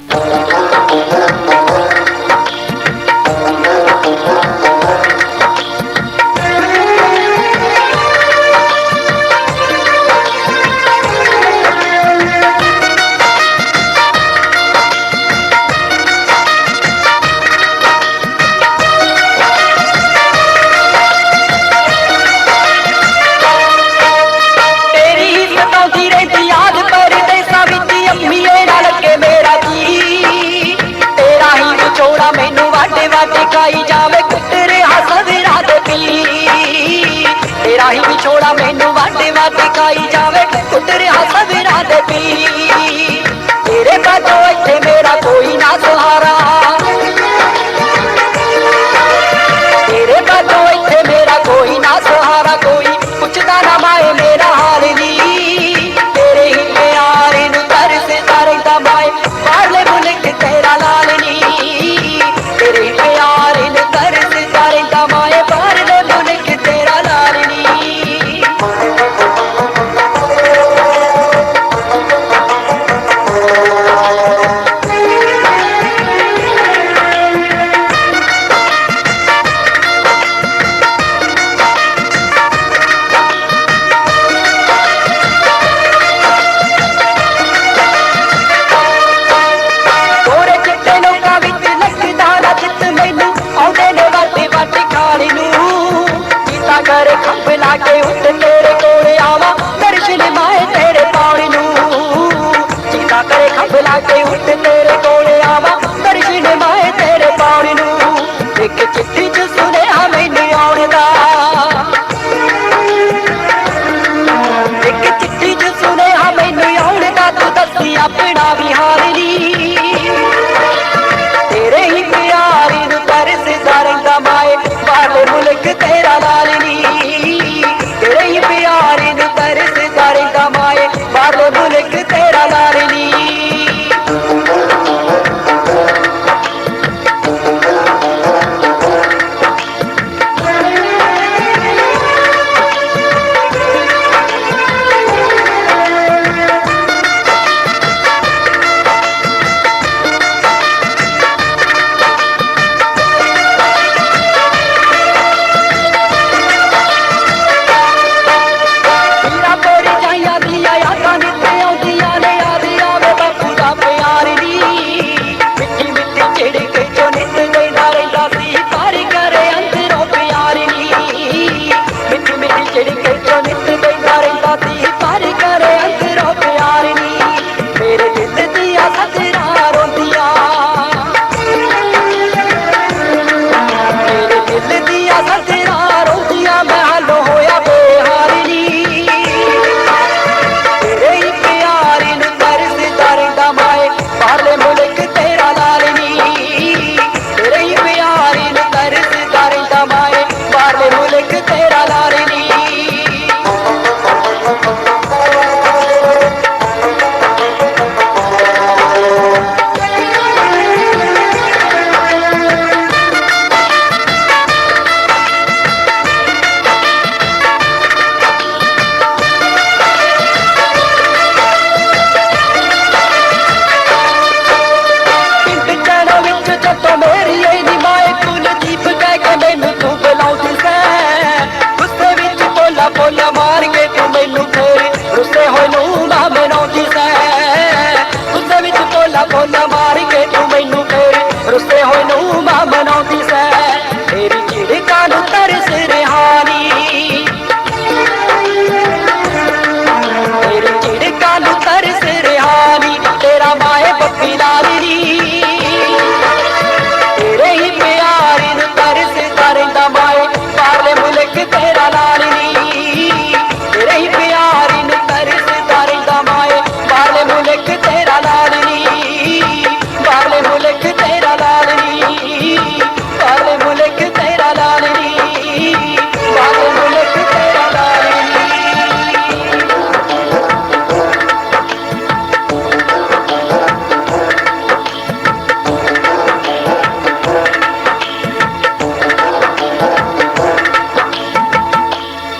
you. ਸ਼ਰਾਬੀ ਖਾਈ ਜਾਵੇ ਕੁੱਟ ਰਿਹਾ ਸਵੇਰਾ ਦੇ ਪੀ ਤੇਰੇ ਬਾਤੋਂ ਇੱਥੇ ਮੇਰਾ ਕੋਈ ਨਾ ਸਹਾਰਾ। ਤੇਰੇ ਬਾਤੋਂ ਇੱਥੇ ਮੇਰਾ ਕੋਈ ਨਾ ਸਹਾਰਾ। ਕੋਈ ਪੁੱਛਦਾ ਨਾ hallelujah.